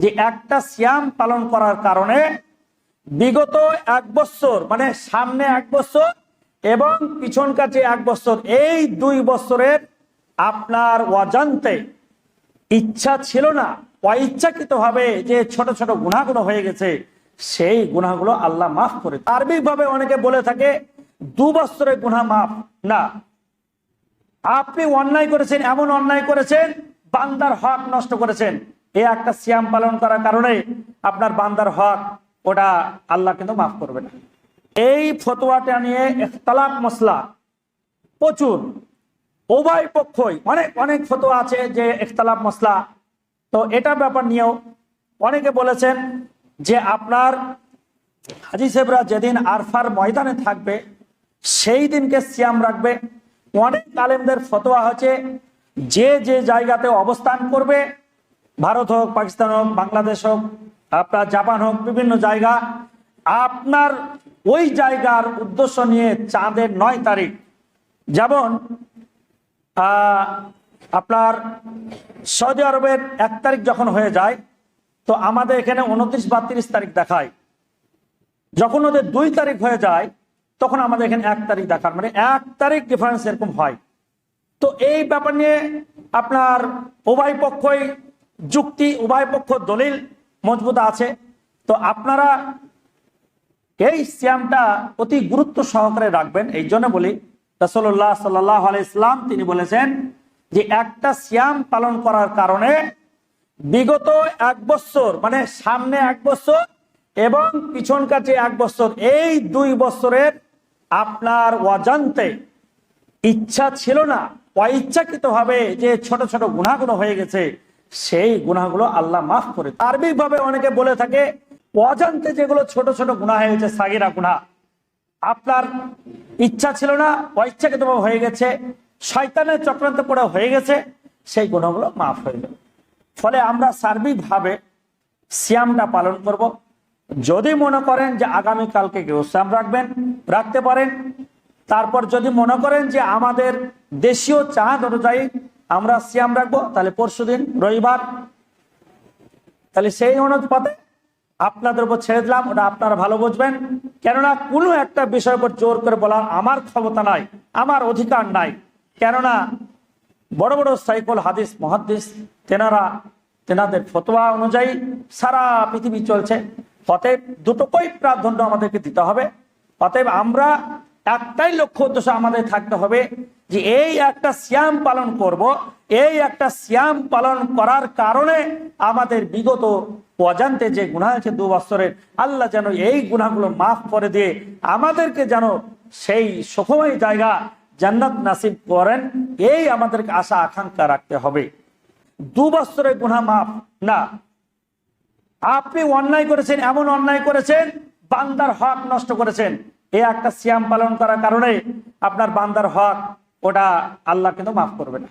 যে একটা সিয়াম পালন করার কারণে বিগত এক বছর মানে সামনে এক বছর এবং পিছন কাছে এক বছর, এই দুই বছরের আপনার অজান্তে ইচ্ছা ছিল না অইচ্ছাকৃত ভাবে যে ছোট ছোট গুণাগুলো হয়ে গেছে, সেই গুণাগুলো আল্লাহ মাফ করে আরবিক ভাবে অনেকে বলে থাকে, দু বছরের গুণা মাফ, না। আপনি অন্যায় করেছেন, এমন অন্যায় করেছেন, বান্দার হক নষ্ট করেছেন। এই একটা সিয়াম পালন করার কারণে আপনার বান্দার হক, ওটা আল্লাহ কিন্তু মাফ করবে না এই ফতোয়াটা নিয়ে ইখতালাফ মশলা প্রচুর। উভয় পক্ষই অনেক অনেক ফতোয়া আছে যে ইখতালাফ মশলা তো এটা ব্যাপার নিয়েও অনেকে বলেছেন যে আপনার হাজি সাহেবরা যেদিন আরফার ময়দানে থাকবে, সেই দিনকে সিয়াম রাখবে। অনেক আলেমদের ফতোয়া হচ্ছে যে যে জায়গাতে অবস্থান করবে ভারত হোক, পাকিস্তান হোক, বাংলাদেশ হোক, আপনার জাপান হোক, বিভিন্ন জায়গা, আপনার ওই জায়গার উদ্দেশ্য নিয়ে চাঁদের নয় তারিখ। যেমন আপনার সৌদি আরবের এক তারিখ যখন হয়ে যায়, তো আমাদের এখানে উনত্রিশ বা তিরিশ তারিখ দেখায়। যখন ওদের দুই তারিখ হয়ে যায়, তখন আমাদের এখানে এক তারিখ দেখার। মানে এক তারিখ ডিফারেন্স এরকম হয়। তো এই ব্যাপার নিয়ে আপনার উভয় পক্ষই যুক্তি উভয় পক্ষ দলিল মজবুত আছে। তো আপনারা এই সিয়ামটা অতি গুরুত্ব সহকারে রাখবেন। এই জন্য বলি রসল্লাহ সাল্লাহ ইসলাম তিনি বলেছেন যে একটা সিয়াম পালন করার কারণে বিগত এক বছর মানে সামনে এক বছর এবং পিছন কাছে এক বছর, এই দুই বছরের আপনার অজান্তে ইচ্ছা ছিল না অইচ্ছাকৃত ভাবে যে ছোট ছোট গুণাগুলো হয়ে গেছে সেই গুণাগুলো আল্লাহ মাফ করে আরবিক ভাবে অনেকে বলে থাকে, অজান্তে যেগুলো ছোট ছোট গুণা হয়েছে, সাগিরা গুণা আপনার ইচ্ছা ছিল না অইচ্ছাকৃত হয়ে গেছে, শয়তানের চক্রান্ত পড়ে হয়ে গেছে, সেই গুণাগুলো মাফ হয়ে যাবে। ফলে আমরা সার্বিকভাবে সিয়ামটা পালন করব। যদি মনে করেন যে আগামীকালকে কেউ শ্যাম রাখবেন, রাখতে পারেন। তারপর যদি মনে করেন যে আমাদের দেশীয় চাঁদ অনুযায়ী আমরা সিয়াম রাখব, তাহলে পরশুদিন রবিবার। তাহলে সেই অনুপাতে আপনাদের উপর ছেড়ে দিলাম, ওটা আপনারা ভালো বুঝবেন। কেননা কোনো একটা বিষয়ের উপর জোর করে বলার আমার ক্ষমতা নাই, আমার অধিকার নাই। কেননা বড় বড় সাইকল হাদিস মহাদিস তেনারা, তেনাদের ফতোয়া অনুযায়ী সারা পৃথিবী চলছে। অতএব দুটোকেই প্রাধান্য আমাদেরকে দিতে হবে। অতএব আমরা একটাই লক্ষ্য উদ্দেশ্য আমাদের থাকতে হবে যে এই একটা শ্যাম পালন করব, এই একটা শ্যাম পালন করার কারণে আমাদের বিগত অজান্তে যে গুণা আছে, দু বছরের, আল্লাহ যেন এই গুণাগুলো মাফ করে দিয়ে আমাদেরকে যেন সেই সুখময় জায়গা জান্নাত নাসিব করেন, এই আমাদেরকে আশা, আকাঙ্ক্ষা রাখতে হবে। দু বছরের গুণা মাফ না। আপনি অন্যায় করেছেন, এমন অন্যায় করেছেন, বান্দার হক নষ্ট করেছেন। এই একটা সিয়াম পালন করার কারণে আপনার বান্দার হক, ওটা আল্লাহ কিন্তু মাফ করবে না